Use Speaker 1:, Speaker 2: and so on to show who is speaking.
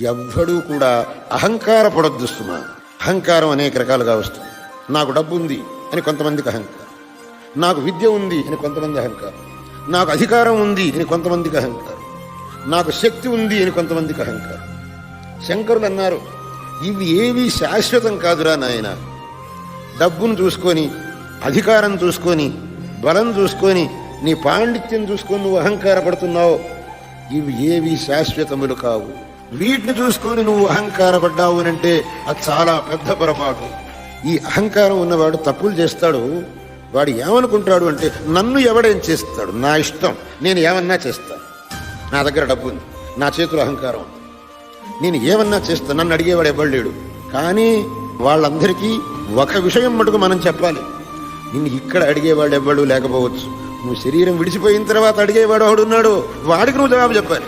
Speaker 1: ఎవ్వడూ కూడా అహంకార సుమా. అహంకారం అనేక రకాలుగా వస్తుంది. నాకు డబ్బు ఉంది అని కొంతమందికి అహంకారం. నాకు విద్య ఉంది అని కొంతమంది అహంకారం. నాకు అధికారం ఉంది అని కొంతమందికి అహంకారం. నాకు శక్తి ఉంది అని కొంతమందికి అహంకారం. శంకరులు అన్నారు ఇవి ఏవి శాశ్వతం కాదురా నాయన. డబ్బును చూసుకొని అధికారం చూసుకొని బలం చూసుకొని నీ పాండిత్యం చూసుకొని నువ్వు అహంకారపడుతున్నావు. ఇవి ఏవి శాశ్వతములు కావు. వీటిని చూసుకొని నువ్వు అహంకారపడ్డావు అని అంటే అది చాలా పెద్ద పొరపాటు. ఈ అహంకారం ఉన్నవాడు తప్పులు చేస్తాడు వాడు ఏమనుకుంటాడు అంటే నన్ను ఎవడేం చేస్తాడు? నా ఇష్టం నేను ఏమన్నా చేస్తాను నా దగ్గర డబ్బు ఉంది నా చేతిలో అహంకారం ఉంది. నేను ఏమన్నా చేస్తా నన్ను అడిగేవాడు ఎవ్వడు లేడు. కానీ వాళ్ళందరికీ ఒక విషయం మటుకు మనం చెప్పాలి. నిన్ను ఇక్కడ అడిగేవాడు ఎవ్వడు లేకపోవచ్చు. నువ్వు శరీరం విడిచిపోయిన తర్వాత అడిగేవాడు ఒకడున్నాడు వాడికి నువ్వు జవాబు చెప్పాలి.